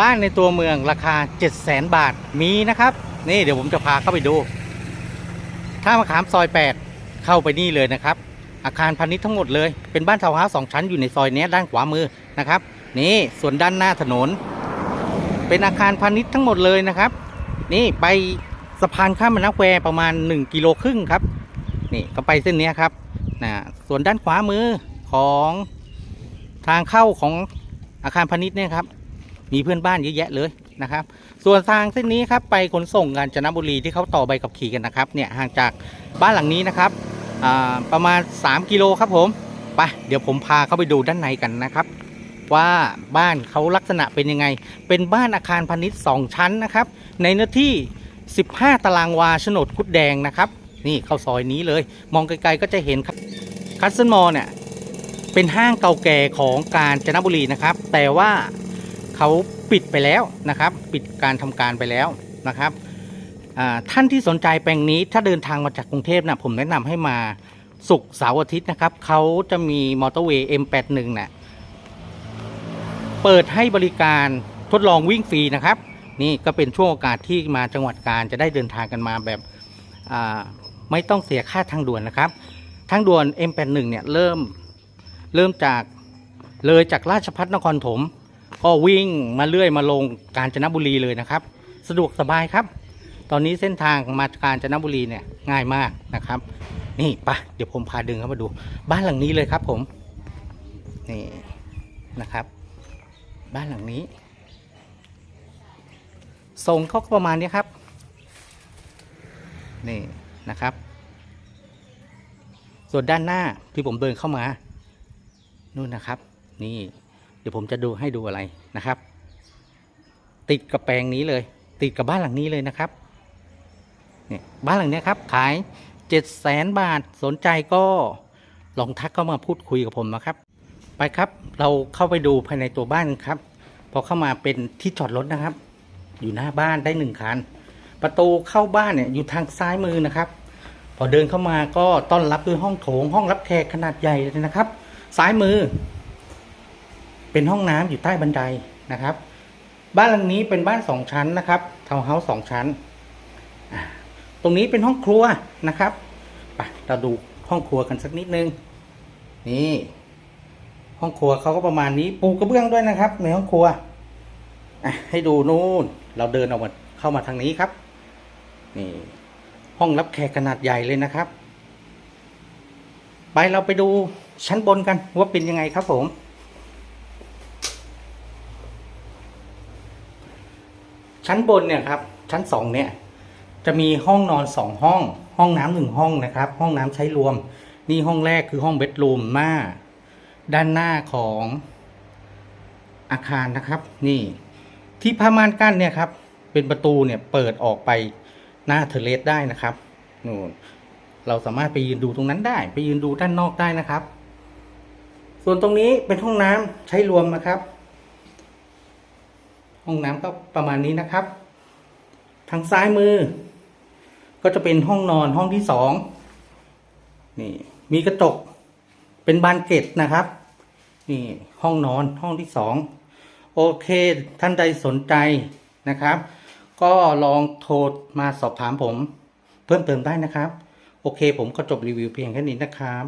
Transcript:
บ้านในตัวเมืองราคา 7 0 0 0 0 0บาทมีนะครับ นี่เดี๋ยวผมจะพาเข้าไปดู ถ้ามะขามซอย 8 เข้าไปนี่เลยนะครับ อาคารพาณิชย์ทั้งหมดเลย เป็นบ้านทาวน์เฮาส์สองชั้นอยู่ในซอยนี้ด้านขวามือนะครับ นี่ส่วนด้านหน้าถนน เป็นอาคารพาณิชย์ทั้งหมดเลยนะครับ นี่ไปสะพานข้ามแม่น้ำแควประมาณ 1 กิโลครึ่งครับ นี่ก็ไปเส้นนี้ครับนะส่วนด้านขวามือของทางเข้าของอาคารพาณิชย์เนี่ยครับ มีเพื่อนบ้านเยอะแยะเลยนะครับ ส่วนทางเส้นนี้ครับไปขนส่งกาญจนบุรีที่เขาต่อใบขับขี่กันนะครับเนี่ยห่างจากบ้านหลังนี้นะครับประมาณ 3 กิโลครับผมไปเดี๋ยวผมพาเข้าไปดูด้านในกันนะครับ ว่าบ้านเขาลักษณะเป็นยังไง เป็นบ้านอาคารพาณิชย์ 2 ชั้นนะครับ ในเนื้อที่ 15 ตารางวาโฉนดคุดแดงนะครับ นี่เข้าซอยนี้เลย มองไกลๆก็จะเห็นคัสเซิลมอลเนี่ยเป็นห้างเก่าแก่ของกาญจนบุรีนะครับ แต่ว่า เขาปิดไปแล้วนะครับ ปิดการทำการไปแล้วนะครับท่านที่สนใจแปลงนี้ถ้าเดินทางมาจากกรุงเทพนะผมแนะนำให้มาศุกร์เสาร์อาทิตย์นะครับเขาจะมีมอเตอร์เวย์ M81 น่ะเปิดให้บริการทดลองวิ่งฟรีนะครับ นี่ก็เป็นช่วงโอกาสที่มาจังหวัดกาญจะได้เดินทางกันมาแบบไม่ต้องเสียค่าทางด่วนนะครับทางด่วน M81 เนี่ยเริ่มเริ่มจากเลยจากราชพัฒนครถม ก็วิ่งมาเรื่อยมาลงกาญจนบุรีเลยนะครับ สะดวกสบายครับ ตอนนี้เส้นทางมากาญจนบุรีเนี่ยง่ายมากนะครับ นี่ไปะเดี๋ยวผมพาดึงเข้ามาดู บ้านหลังนี้เลยครับ ผมนี่นะครับ บ้านหลังนี้ทรงเขาก็ประมาณนี้ครับนี่นะครับ ส่วนด้านหน้าที่ผมเดินเข้ามานู่นนะครับ นี่ ดี๋ยวผมจะดูให้ดูอะไรนะครับ ติดกับแปลงนี้เลย ติดกับบ้านหลังนี้เลยนะครับเนี่ยบ้านหลังเนี้ยครับขายเจ็ดแสนบาทสนใจก็ลองทักเข้ามาพูดคุยกับผมนะครับ ไปครับเราเข้าไปดูภายในตัวบ้านครับ พอเข้ามาเป็นที่จอดรถนะครับ อยู่หน้าบ้านได้หนึ่งคันประตูเข้าบ้านเนี่ยอยู่ทางซ้ายมือนะครับ พอเดินเข้ามาก็ต้อนรับด้วยห้องโถงห้องรับแขกขนาดใหญ่เลยนะครับ ซ้ายมือ เป็นห้องน้ำอยู่ใต้บันไดนะครับ บ้านหลังนี้เป็นบ้านสองชั้นนะครับทาวน์เฮาส์สองชั้น ตรงนี้เป็นห้องครัวนะครับไปเราดูห้องครัวกันสักนิดนึง นี่ ห้องครัวเขาก็ประมาณนี้ปูกระเบื้องด้วยนะครับ ในห้องครัวให้ดูนู่น เราเดินออกมาเข้ามาทางนี้ครับ นี่ ห้องรับแขกขนาดใหญ่เลยนะครับ ไปเราไปดูชั้นบนกันว่าเป็นยังไงครับผม ชั้นบนเนี่ยครับชั้นสองเนี่ยจะมีห้องนอนสองห้อง ห้องน้ำหนึ่งห้องนะครับ ห้องน้ำใช้รวม นี่ห้องแรกคือห้องเบดรูมหน้า ด้านหน้าของอาคารนะครับ นี่ที่ผ้าม่านกั้นเนี่ยครับ เป็นประตูเนี่ยเปิดออกไปหน้าเทเลสได้นะครับนู่นเราสามารถไปยืนดูตรงนั้นได้ ไปยืนดูด้านนอกได้นะครับ ส่วนตรงนี้เป็นห้องน้ำใช้รวมนะครับ ห้องน้ำก็ประมาณนี้นะครับ ทางซ้ายมือ ก็จะเป็นห้องนอนห้องที่สองนี่มีกระจกเป็นบานเกล็ดนะครับ นี่ห้องนอนห้องที่สองโอเค ท่านใดสนใจนะครับ ก็ลองโทรมาสอบถามผม เพิ่มเติมได้นะครับ โอเค ผมก็จบรีวิวเพียงแค่นี้นะครับ